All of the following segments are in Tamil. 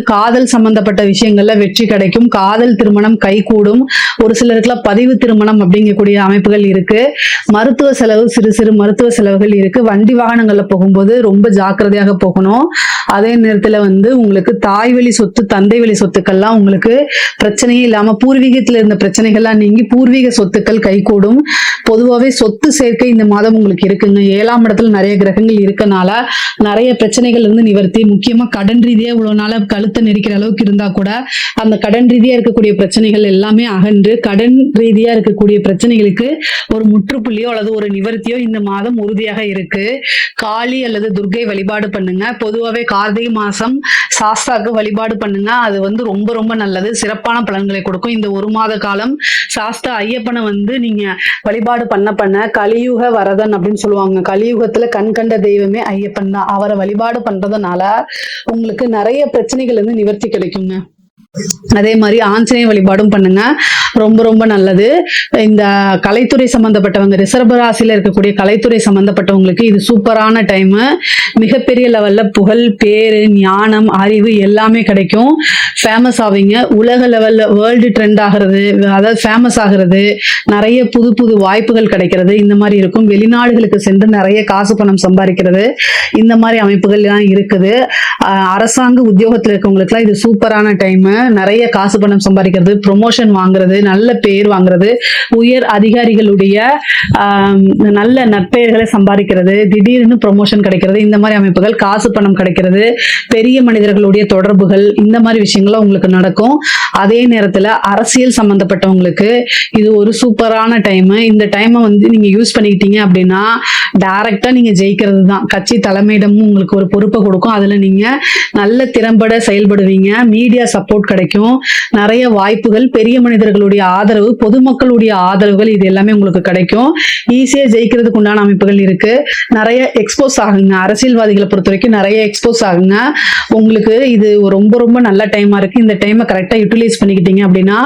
காதல் சம்பந்தப்பட்ட விஷயங்கள்ல வெற்றி கிடைக்கும். காதல் திருமணம் கைகூடும். ஒரு சிலருக்குலாம் பதிவு திருமணம் அப்படிங்கக்கூடிய அமைப்புகள் இருக்கு. மருத்துவ செலவு சிறு சிறு மருத்துவ செலவுகள் இருக்கு. வண்டி வாகனங்கள்ல போகும்போது ரொம்ப ஜாக்கிரதையாக போகணும். அதே நேரத்துல வந்து உங்களுக்கு தாய் வழி சொத்து தந்தை வழி சொத்துக்கள்லாம் உங்களுக்கு பிரச்சனையே இல்லாம பூர்வீகத்துல இருந்த பிரச்சனைகள்லாம் நீங்கி பூர்வீக சொத்துக்கள் கைகூடும். பொதுவாகவே சொத்து சேர்க்கை இந்த மாதம் உங்களுக்கு இருக்குங்க ஏழாம் இடத்துல நிறைய கிரகங்கள் இருக்கனால நிறைய பிரச்சனைகள் இருந்து நிவர்த்தி. முக்கியமா கடன் ரீதியா இவ்வளவு நாள கழுத்தை நெரிக்கிற அளவுக்கு இருந்தா கூட அந்த கடன் ரீதியா இருக்கக்கூடிய பிரச்சனைகள் எல்லாமே அகன்று கடன் ரீதியா இருக்கக்கூடிய பிரச்சனைகளுக்கு ஒரு முற்றுப்புள்ளியோ அல்லது ஒரு நிவர்த்தியோ இந்த மாதம் உறுதியாக இருக்கு. காளி அல்லது துர்கை வழிபாடு பண்ணுங்க. பொதுவாகவே கார்த்திகை மாசம் சாஸ்தாக்கு வழிபாடு பண்ணுங்க. அது வந்து ரொம்ப ரொம்ப நல்லது. சிறப்பான பலன்களை கொடுக்கும். இந்த ஒரு மாத காலம் சாஸ்தா ஐயப்பனை வந்து நீங்க வழிபாடு பண்ண பண்ண கலியுக வரதன் அப்படின்னு சொல்லுவாங்க. கலியுகத்துல கண் கண்ட தெய்வமே ஐயப்பன் தான். அவரை வழிபாடு பண்றதுனால உங்களுக்கு நிறைய பிரச்சனைகள் இருந்து நிவர்த்தி கிடைக்குங்க. அதே மாதிரி ஆஞ்சநேய வழிபாடும் பண்ணுங்க. ரொம்ப ரொம்ப நல்லது. இந்த கலைத்துறை சம்பந்தப்பட்டவங்க ரிசர்வ ராசியில் இருக்கக்கூடிய கலைத்துறை சம்பந்தப்பட்டவங்களுக்கு இது சூப்பரான டைமு மிகப்பெரிய லெவலில் புகழ் பேரு ஞானம் அறிவு எல்லாமே கிடைக்கும். ஃபேமஸ் ஆவீங்க. உலக லெவலில் வேர்ல்டு ட்ரெண்ட் ஆகிறது அதாவது ஃபேமஸ் ஆகிறது நிறைய புது புது வாய்ப்புகள் கிடைக்கிறது. இந்த மாதிரி இருக்கும். வெளிநாடுகளுக்கு சென்று நிறைய காசு பணம் சம்பாதிக்கிறது. இந்த மாதிரி அமைப்புகள் எல்லாம் இருக்குது அரசாங்க உத்தியோகத்தில் இருக்கவங்களுக்குலாம் இது சூப்பரான டைமு நிறைய காசு பணம் சம்பாதிக்கிறது ப்ரொமோஷன் வாங்குறது நல்ல பேர் வாங்குறது உயர் அதிகாரிகளுடைய நல்ல நற்பெயர்களை சம்பாதிக்கிறது திடீர்னு ப்ரொமோஷன் கிடைக்கிறது இந்த மாதிரி அமைப்புகள் காசு பணம் கிடைக்கிறது பெரிய மனிதர்களுடைய தொடர்புகள் இந்த மாதிரி விஷயங்கள்லாம் உங்களுக்கு நடக்கும். அதே நேரத்துல அரசியல் சம்பந்தப்பட்டவங்களுக்கு இது ஒரு சூப்பரான டைம் இந்த டைமை வந்து நீங்க யூஸ் பண்ணிக்கிட்டீங்க அப்படின்னா டைரக்டா நீங்க ஜெயிக்கிறது தான். கட்சி தலைமையிடமும் உங்களுக்கு ஒரு பொறுப்பை கொடுக்கும். அதுல நீங்க நல்ல திறம்பட செயல்படுவீங்க. மீடியா சப்போர்ட் கிடைக்கும். நிறைய வாய்ப்புகள் பெரிய மனிதர்களுடைய ஆதரவு பொதுமக்களுடைய ஆதரவுகள் இது எல்லாமே உங்களுக்கு கிடைக்கும். ஈஸியா ஜெயிக்கிறதுக்கு உண்டான அமைப்புகள் இருக்கு. நிறைய எக்ஸ்போஸ் ஆகுங்க. அரசியல்வாதிகளை பொறுத்த வரைக்கும் நிறைய எக்ஸ்போஸ் ஆகுங்க. உங்களுக்கு இது ரொம்ப ரொம்ப நல்ல டைமா இருக்கு. இந்த டைமை கரெக்டா யூட்டிலைஸ் பண்ணிக்கிட்டீங்க அப்படின்னா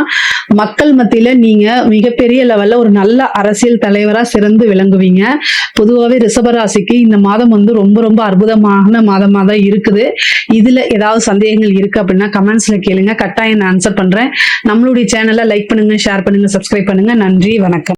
மக்கள் மத்தியில நீங்க மிகப்பெரிய லெவல்ல ஒரு நல்ல அரசியல் தலைவரா சிறந்து விளங்குவீங்க. பொதுவாகவே ரிஷபராசிக்கு இந்த மாதம் வந்து ரொம்ப ரொம்ப அற்புதமான மாதமாக தான் இருக்குது. இதுல ஏதாவது சந்தேகங்கள் இருக்கு அப்படின்னா கமெண்ட்ஸ்ல கேளுங்க. கட்டாயம் நான் ஆன்சர் பண்றேன். நம்மளுடைய சேனலை லைக் பண்ணுங்க ஷேர் பண்ணுங்க சப்ஸ்கிரைப் பண்ணுங்க. நன்றி வணக்கம்.